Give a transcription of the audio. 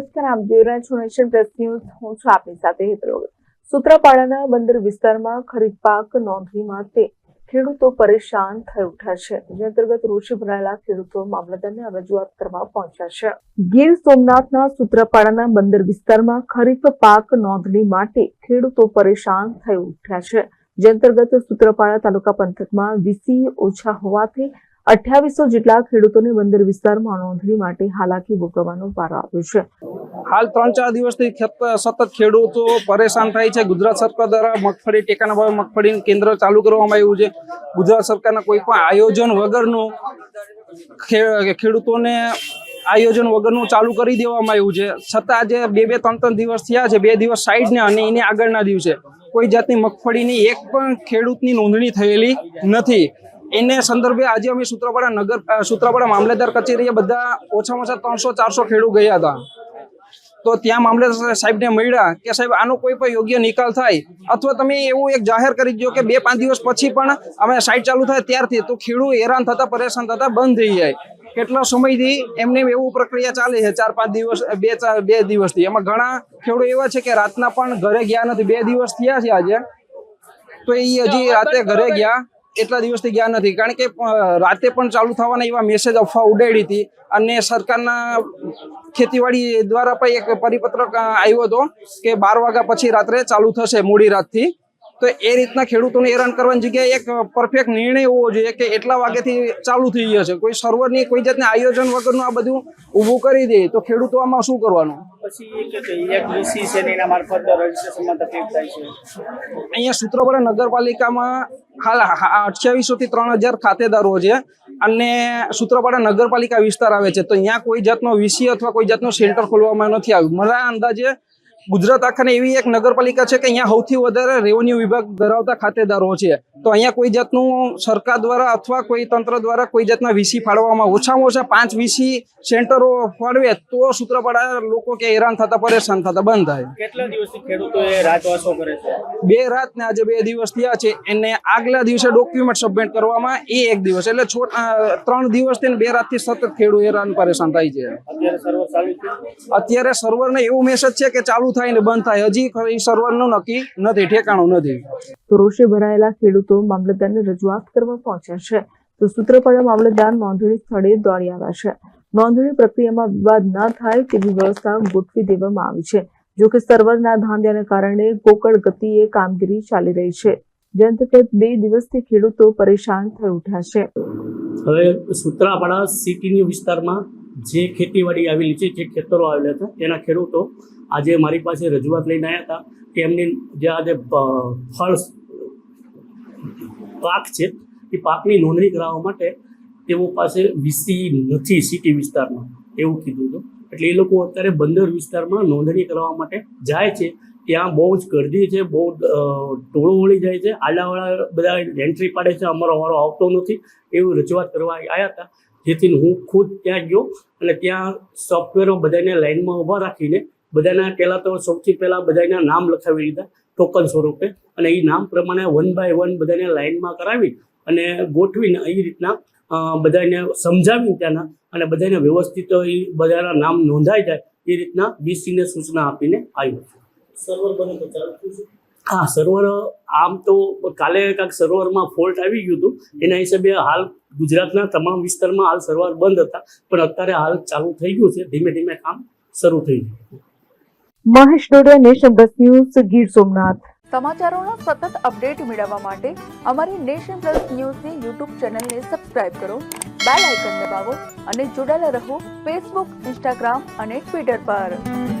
નમસ્કાર જોઈ રહ્યા છો નેશન પ્લસ ન્યૂઝ. હું છું આપની સાથે હેતરોગ સૂત્રાપાડાના બંદર વિસ્તારમાં ખરીફ પાક નોંધણી માટે ખેડૂતો પરેશાન થઈ ઉઠ્યા છે. જે અંતર્ગત રોષે ભરાયેલા ખેડૂતો મામલતદારને રજૂઆત કરવા પહોંચ્યા છે. ગીર સોમનાથના સૂત્રાપાડાના બંદર વિસ્તારમાં ખરીફ પાક નોંધણી માટે ખેડૂતો પરેશાન થઈ ઉઠ્યા છે. જે અંતર્ગત સૂત્રાપાડા તાલુકા પંથકમાં વીસી ઓછા હોવાથી અઠ્યાવીસો જેટલા ખેડૂતોને બંદર વિસ્તારમાં નોંધણી માટે હાલાકી ભોગવવાનો વારો આવ્યો છે. હાલ ત્રણ ચાર દિવસથી સતત ખેડૂતો પરેશાન થાય છે. ગુજરાત સરકાર દ્વારા મગફળી ટેકાના ભાવે મગફળીનું કેન્દ્ર ચાલુ કરવામાં આવ્યું છે. ગુજરાત સરકારના કોઈ પણ આયોજન વગરનું ખેડૂતોને આયોજન વગરનું ચાલુ કરી દેવામાં આવ્યું છે. છતાં આજે બે બે ત્રણ ત્રણ દિવસ થયા છે. બે દિવસ સાઈડને અને એની આગળના દિવસે કોઈ જાતની મગફળીની એક પણ ખેડૂતની નોંધણી થયેલી નથી. એને સંદર્ભે આજે અમે સૂત્રાપાડા નગર સૂત્રાપાડા મામલેદાર કચેરીએ બધા ઓછામાં ઓછા ત્રણસો, ચારસો ખેડૂત ગયા હતા. તો ત્યાં મામલેદાર સાહેબને મળ્યા કે સાહેબ, આનો કોઈ પણ યોગ્ય નિકાલ થાય અથવા તમે એવું એક જાહેર કરી દો કે બે, પાંચ દિવસ પછી પણ અમે સાઇટ ચાલુ થાય ત્યારથી તો ખેડૂત હેરાન થતા, પરેશાન થતા બંધ થઈ જાય. કેટલા સમયથી એમને એવું પ્રક્રિયા ચાલે છે? ચાર, પાંચ દિવસ, બે, ચાર, બે દિવસથી. એમાં ઘણા ખેડૂત એવા છે કે રાતના પણ ઘરે ગયા નથી. બે દિવસ થયા છે આજે. તો એ હજી રાતે ઘરે ગયા. એટલા દિવસથી ગયા નથી. કારણ કે રાતે પણ ચાલુ થવાના એવા મેસેજ અફવા ઉડાડી હતી અને સરકારના ખેતીવાડી દ્વારા પણ એક પરિપત્રક આવ્યો હતો કે બાર વાગ્યા પછી રાત્રે ચાલુ થશે મોડી રાતથી. તો એ રીતના ખેડૂતોને હેરાન કરવાની જગ્યાએ એક પરફેક્ટ નિર્ણય હોવો જોઈએ કે એટલા વાગ્યાથી ચાલુ થઈ ગયો છે. કોઈ સર્વરની કોઈ જાતના આયોજન વગરનું આ બધું ઊભું કરી દે તો ખેડૂતો આમાં શું કરવાનું? અહીંયા સૂત્રોપાડા નગરપાલિકામાં હાલ અઠ્યાવીસો થી ત્રણ હજાર ખાતેદારો છે અને સૂત્રપાડા નગરપાલિકા વિસ્તાર આવે છે. તો અહીંયા કોઈ જાતનો વીસી અથવા કોઈ જાતનો સેન્ટર ખોલવામાં નથી આવ્યું. મારા અંદાજે ગુજરાત આખાને એવી એક નગરપાલિકા છે કે અહીંયા સૌથી વધારે રેવન્યુ વિભાગ ધરાવતા ખાતેદારો છે. તો અહીંયા કોઈ જાતનું સરકાર દ્વારા અથવા કોઈ તંત્ર દ્વારા કોઈ જાતના વીસી ફાળવવામાં ઓછામાં ઓછા પાંચ વીસી સેન્ટરો ફાળવે તો સૂત્રપાડા લોકો કે હેરાન થતા પરેશાન થતા બંધ થાય. કેટલા દિવસથી ખેડૂતોએ રાતવાસો કરે છે? બે રાત ને આજે બે દિવસ થયા છે. એને આગલા દિવસે ડોક્યુમેન્ટ સબમિટ કરવામાં એ એક દિવસ. એટલે ત્રણ દિવસથી બે રાતથી સતત ખેડૂત હેરાન પરેશાન થાય છે. અત્યારે છે અત્યારે સર્વરને એવું મેસેજ છે કે ચાલુ થાય ને બંધ થાય. હજી સર્વરનું નક્કી નથી ઠેકાણું નથી. તો રોષે ભરાયેલા ખેડૂતો મામલતદારને રજૂઆત કરવા પહોંચ્યા છે. તો સૂત્રપાડા મામલતદાર નોંધણી સ્થળે દોડી આવ્યા છે. નોંધણી પ્રક્રિયામાં વિવાદ ન થાય તેવી વ્યવસ્થા ગોઠવી દેવામાં આવી છે. જો કે સર્વરના ધાંધ્યાને કારણે કોકળ ગતિએ કામગીરી ચાલી રહી છે. જેમ અંતર્ગત બે દિવસથી ખેડૂતો પરેશાન થઈ ઉઠ્યા છે. હવે સૂત્રાપાડા સિટીની વિસ્તારમાં જે ખેતીવાડી આવેલી છે, જે ખેતરો આવેલા હતા તેના ખેડૂતો આજે મારી પાસે રજૂઆત લઈને આવ્યા હતા કે એમની જે આજે ફળ પાક છે, એ પાકની નોંધણી કરાવવા માટે તેઓ પાસે વીસી નથી સિટી વિસ્તારમાં, એવું કીધું હતું. એટલે એ લોકો અત્યારે બંદર વિસ્તારમાં નોંધણી કરાવવા માટે જાય છે. ત્યાં બહુ જ ગરદી છે, બહુ ટોળું વળી જાય છે. આડાવાળા બધા એન્ટ્રી પાડે છે, અમારો અમારો આવતો નથી, એવું રજૂઆત કરવા આવ્યા હતા. જેથી હું ખુદ ત્યાં ગયો અને ત્યાં સોફ્ટવેરો બધાને લાઇનમાં ઊભા રાખીને બધાના પહેલાં તો સૌથી પહેલાં બધાના નામ લખાવી લીધા ટોકન સ્વરૂપે અને એ નામ પ્રમાણે વન બાય વન બધાને લાઇનમાં કરાવી અને ગોઠવીને એ રીતના બધાને સમજાવી ત્યાંના અને બધાને વ્યવસ્થિત એ બધાના નામ નોંધાઈ જાય, એ રીતના ડીસીને સૂચના આપીને આવ્યો સર્વર બને તો ચાલુ? હા સર્વર આમ તો કાલે કાંઈક સર્વરમાં ફોલ્ટ આવી ગયું હતું. એના હિસાબે હાલ ગુજરાતના તમામ વિસ્તારમાં હાલ સર્વર બંધ હતા. પણ અત્યારે હાલ ચાલુ થઈ ગયું છે. ધીમે ધીમે કામ શરૂ થઈ ગયું Mahesh Dodiya Nation Plus News Gir Somnath. સમાચારોનો સતત અપડેટ મેળવવા માટે અમારી નેશન પ્લસ ન્યૂઝની યુટ્યુબ ચેનલને સબસ્ક્રાઇબ કરો બેલ આઇકન દબાવો અને જોડાયેલા રહો ફેસબુક ઇન્સ્ટાગ્રામ અને ટ્વિટર પર.